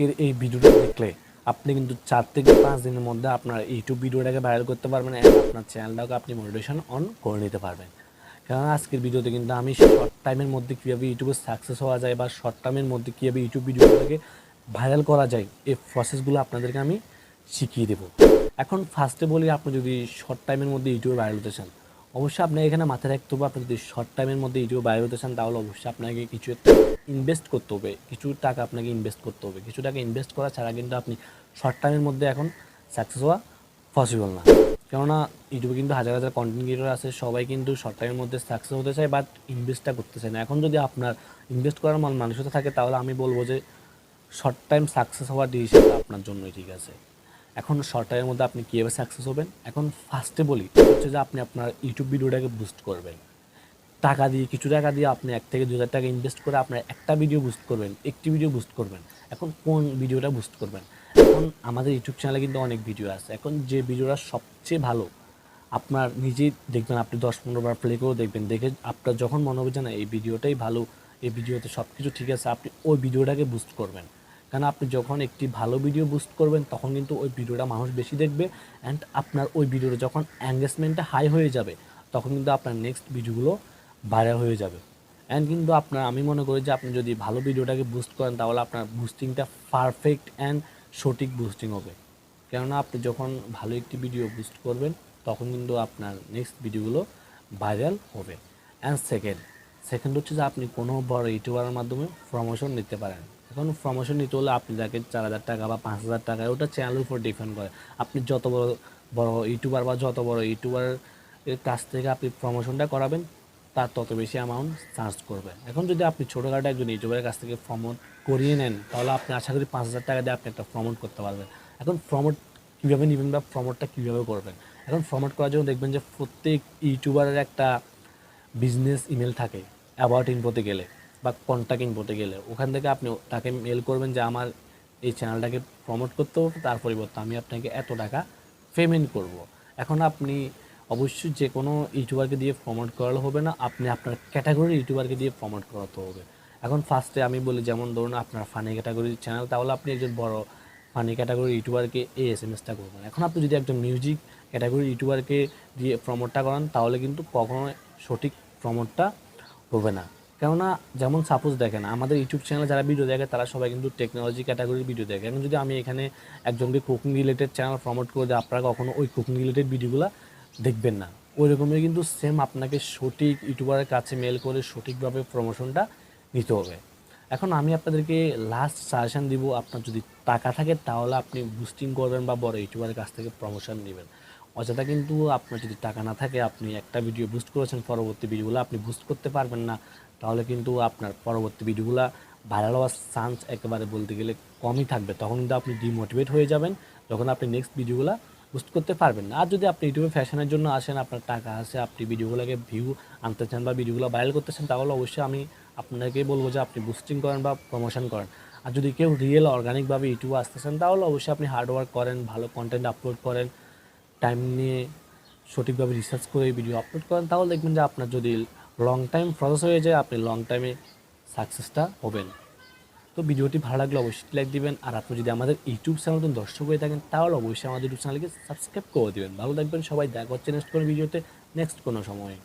আজকের এই ভিডিওটা দেখলে আপনি কিন্তু চার থেকে পাঁচ দিনের মধ্যে আপনার ইউটিউব ভিডিওটাকে ভাইরাল করতে পারবেন এবং আপনার চ্যানেলটাকে আপনি মোটিভেশন অন করে নিতে পারবেন। কারণ আজকের ভিডিওতে কিন্তু আমি শর্ট টাইমের মধ্যে কীভাবে ইউটিউবে সাকসেস হওয়া যায় বা শর্ট টাইমের মধ্যে কীভাবে ইউটিউব ভিডিওটাকে ভাইরাল করা যায়, এই প্রসেসগুলো আপনাদেরকে আমি শিখিয়ে দেবো। এখন ফার্স্টে বলি, আপনি যদি শর্ট টাইমের মধ্যে ইউটিউবে ভাইরাল হতে চান, অবশ্যই আপনাকে এখানে মাথায় রাখতে হবে, আপনি যদি শর্ট টাইমের মধ্যে ইউটিউবে ভাইরাল হতে চান, তাহলে অবশ্যই আপনাকে কিছু একটা ইনভেস্ট করতে হবে। কিছু টাকা আপনাকে ইনভেস্ট করতে হবে। কিছু টাকা ইনভেস্ট করা ছাড়া কিন্তু আপনি শর্ট টাইমের মধ্যে এখন সাকসেস হওয়া পসিবল না। কেননা ইউটিউবে কিন্তু হাজার হাজার কন্টেন্ট ক্রিয়েটর আছে, সবাই কিন্তু শর্ট টাইমের মধ্যে সাকসেস হতে চায় বাট ইনভেস্টটা করতে চায় না। এখন যদি আপনার ইনভেস্ট করার মান মানসিকতা থাকে তাহলে আমি বলব যে শর্ট টাইম সাকসেস হওয়ার ডিসিশনটা আপনার জন্যই ঠিক আছে। এখন শর্ট টাইমের মধ্যে আপনি কীভাবে সাকসেস হবেন? এখন ফার্স্টে বলি, হচ্ছে যে আপনি আপনার ইউটিউব ভিডিওটাকে বুস্ট করবেন। টাকা দিয়ে, কিছু টাকা দিয়ে আপনি এক থেকে দু হাজার টাকা ইনভেস্ট করে আপনার একটা ভিডিও বুস্ট করবেন, একটি ভিডিও বুস্ট করবেন। এখন কোন ভিডিওটা বুস্ট করবেন? এখন আমাদের ইউটিউব চ্যানেলে কিন্তু অনেক ভিডিও আছে। এখন যে ভিডিওটা সবচেয়ে ভালো, আপনার নিজেই দেখবেন, আপনি দশ পনেরো বার প্লে করেও দেখবেন, দেখে আপনার যখন মনে হবে যে না, এই ভিডিওটাই ভালো, এই ভিডিওতে সব কিছু ঠিক আছে, আপনি ওই ভিডিওটাকে বুস্ট করবেন। কারণ আপনি যখন একটি ভালো ভিডিও বুস্ট করবেন, তখন কিন্তু ওই ভিডিওটা মানুষ বেশি দেখবে অ্যান্ড আপনার ওই ভিডিওটা যখন এঙ্গেজমেন্টটা হাই হয়ে যাবে, তখন কিন্তু আপনার নেক্সট ভিডিওগুলো ভাইরাল হয়ে যাবে। অ্যান্ড কিন্তু আপনার, আমি মনে করি যে আপনি যদি ভালো ভিডিওটাকে বুস্ট করেন, তাহলে আপনার বুস্টিংটা পারফেক্ট অ্যান্ড সঠিক বুস্টিং হবে। কেননা আপনি যখন ভালো একটি ভিডিও বুস্ট করবেন, তখন কিন্তু আপনার নেক্সট ভিডিওগুলো ভাইরাল হবে। অ্যান্ড সেকেন্ড সেকেন্ড হচ্ছে যে আপনি কোনো বড় ইউটিউবারের মাধ্যমে প্রমোশন নিতে পারেন। এখন প্রমোশন নিতে হলে আপনি যাকে চার হাজার টাকা বা পাঁচ হাজার টাকা, ওটা চ্যানেলের উপর ডিপেন্ড করে। আপনি যত বড় বড় ইউটিউবার বা যত বড় ইউটিউবারের কাছ থেকে আপনি প্রমোশনটা করাবেন তার তত বেশি অ্যামাউন্ট চার্জ করবে। এখন যদি আপনি ছোটোখাটো একজন ইউটিউবারের কাছ থেকে প্রমোট করিয়ে নেন, তাহলে আপনি আশা করি পাঁচ হাজার টাকা দিয়ে আপনি একটা প্রমোট করতে পারবেন। এখন প্রমোট কীভাবে নেবেন বা প্রমোটটা কীভাবে করবেন? এখন প্রমোট করার জন্য দেখবেন যে প্রত্যেক ইউটিউবারের একটা বিজনেস ইমেল থাকে অ্যাবাউট ইনফোতে গেলে বা কন্ট্যাক্ট ইনফোতে গেলে। ওখান থেকে আপনি তাকে মেল করবেন যে, আমার এই চ্যানেলটাকে প্রমোট করতে হবে, তার পরিবর্তে আমি আপনাকে এত টাকা পেমেন্ট করব। এখন আপনি অবশ্যই যে কোনো ইউটিউবারকে দিয়ে প্রমোট করালে হবে না। আপনি আপনার ক্যাটাগরির ইউটিউবারকে দিয়ে প্রমোট করাতে হবে। এখন ফার্স্টে আমি বলি, যেমন ধরুন আপনার ফানি ক্যাটাগরির চ্যানেল তাহলে আপনি একজন বড় ফানি ক্যাটাগরির ইউটিউবারকে এই এস এম এসটা করবেন। এখন আপনি যদি একজন মিউজিক ক্যাটাগরির ইউটিউবারকে দিয়ে প্রমোটটা করান, তাহলে কিন্তু কখনো সঠিক প্রমোটটা হবে না। কেননা, যেমন সাপোজ দেখেন, আমাদের ইউটিউব চ্যানেলে যারা ভিডিও দেখে, তারা সবাই কিন্তু টেকনোলজি ক্যাটাগরির ভিডিও দেখে। এখন যদি আমি এখানে একজনকে কুকিং রিলেটেড চ্যানেল প্রমোট করে দিই, আপনারা কখনো ওই কুকিং রিলেটেড ভিডিওগুলো দেখবেন না। ওই রকমই কিন্তু সেম আপনাকে সঠিক ইউটিউবারের কাছে মেল করে সঠিকভাবে প্রমোশনটা নিতে হবে। এখন আমি আপনাদেরকে লাস্ট সাজেশন দিব, আপনার যদি টাকা থাকে তাহলে আপনি বুস্টিং করবেন বা বড় ইউটিউবারের কাছ থেকে প্রমোশন নেবেন। অযথা কিন্তু আপনার যদি টাকা না থাকে, আপনি একটা ভিডিও বুস্ট করেছেন, পরবর্তী ভিডিওগুলো আপনি বুস্ট করতে পারবেন না, তাহলে কিন্তু আপনার পরবর্তী ভিডিওগুলো ভাইরাল হওয়ার চান্স একেবারে বলতে গেলে কমই থাকবে। তখন কিন্তু আপনি ডিমোটিভেট হয়ে যাবেন। যখন আপনি নেক্সট ভিডিওগুলো বুস্ট করতে পারবেন না। আর যদি আপনি ইউটিউবে ফ্যাশনের জন্য আসেন, আপনার টাকা আছে, আপনি ভিডিওগুলোকে ভিউ আনতে চান বা ভিডিওগুলো ভাইরাল করতে চান, তাহলে অবশ্যই আমি আপনাকে বলব যে আপনি বুস্টিং করেন বা প্রমোশন করেন। আর যদি কেউ রিয়েল অর্গানিকভাবে ইউটিউবে আসতে চান, তাহলে অবশ্যই আপনি হার্ডওয়ার্ক করেন, ভালো কন্টেন্ট আপলোড করেন টাইম নিয়ে সঠিকভাবে রিসার্চ করে ভিডিও আপলোড করেন, তাহলে দেখবেন যে আপনার যদি লং টাইম প্রসেস হয়ে যায়, আপনি লং টাইমে সাকসেসটা হবেন। তো ভিডিওটি ভালো লাগলে অবশ্যই লাইক দিবেন। আর আপনি যদি আমাদের ইউটিউব চ্যানেল দর্শক হয়ে থাকেন, তাহলে অবশ্যই আমাদের ইউটিউব চ্যানেলকে সাবস্ক্রাইব করে দেবেন। ভালো থাকবেন সবাই। দেখা হচ্ছে নেক্সট কোনো ভিডিওতে নেক্সট কোনো সময়ে।